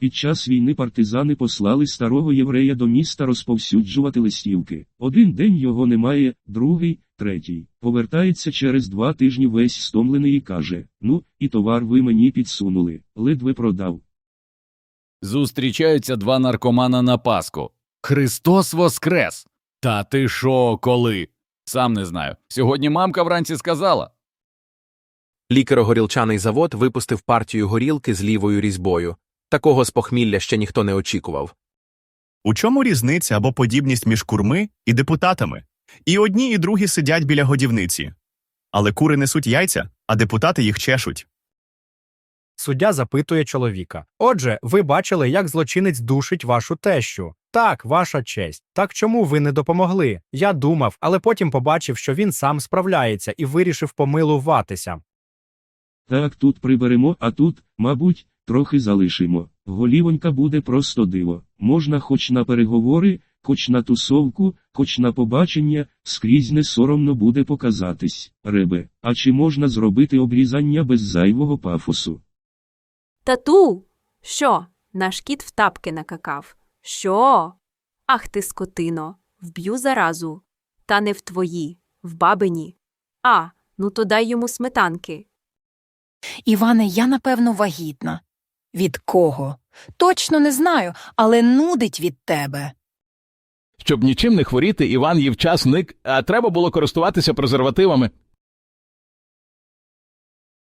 Під час війни партизани послали старого єврея до міста розповсюджувати листівки. Один день його немає, другий, третій. Повертається через два тижні весь стомлений і каже: Ну, і товар ви мені підсунули, ледве продав. Зустрічаються два наркомана на Пасху. Христос Воскрес! Та ти шо, коли? Сам не знаю. Сьогодні мамка вранці сказала. Лікаро-горілчаний завод випустив партію горілки з лівою різьбою. Такого з похмілля ще ніхто не очікував. У чому різниця або подібність між курми і депутатами? І одні, і другі сидять біля годівниці. Але кури несуть яйця, а депутати їх чешуть. Суддя запитує чоловіка. Отже, ви бачили, як злочинець душить вашу тещу. Так, ваша честь. Так чому ви не допомогли? Я думав, але потім побачив, що він сам справляється і вирішив помилуватися. Так тут приберемо, а тут, мабуть, трохи залишимо. Голівонька буде просто диво. Можна хоч на переговори, хоч на тусовку, хоч на побачення, скрізь не соромно буде показатись. Ребе, а чи можна зробити обрізання без зайвого пафосу? Тату. Що? Наш кіт в тапки накакав. Що? Ах ти, скотино, вб'ю заразу. Та не в твої, в бабині. А, ну то дай йому сметанки. Іване, я напевно вагітна. Від кого? Точно не знаю, але нудить від тебе. Щоб нічим не хворіти, Іван їв часник, а треба було користуватися презервативами.